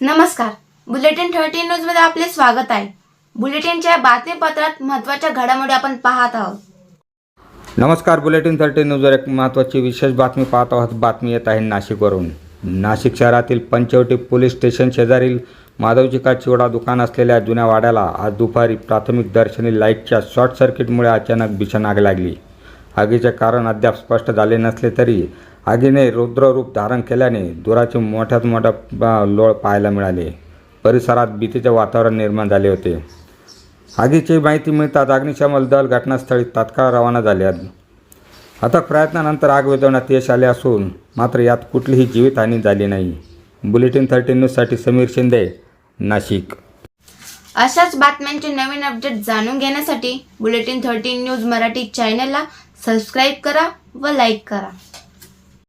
नमस्कार. Bulletin thirteen न्यूजमध्ये आपले स्वागत आहे. बुलेटिनच्या बातमीपत्रात महत्त्वाच्या घडामोडी आपण पाहत आहोत. नमस्कार बुलेटिन थर्टी न्यूजवर एक महत्त्वाची विशेष बातमी पाहत आहोत. बातमी येत आहे नाशिकवरून. नाशिक शहरातील पंचवटी पोलीस स्टेशन शेजारील माधवजी का चिवडा दुकान असलेल्या जुन्या वाड्याला आज दुपारी प्राथमिक दर्शनी लाईटच्या शॉर्ट सर्किटमुळे अचानक भीषण आग लागली. आगीचे कारण अद्याप स्पष्ट झाले नसले तरी आगीने रुद्ररूप धारण केल्याने धुराचे मोठ्यात मोठा लोळ पाहायला मिळाले. परिसरात भीतीचे वातावरण निर्माण झाले होते. आगीची माहिती मिळताच अग्निशमन दल घटनास्थळी तात्काळ रवाना झाले. आता अथक प्रयत्नानंतर आग विझवण्यात यश आले असून मात्र यात कुठलीही जीवितहानी झाली नाही. बुलेटिन थर्टी न्यूजसाठी समीर शिंदे नाशिक. अशाच बातम्यांचे नवीन अपडेट जाणून घेण्यासाठी बुलेटिन थर्टीन न्यूज मराठी चॅनलला सबस्क्राईब करा व लाईक करा.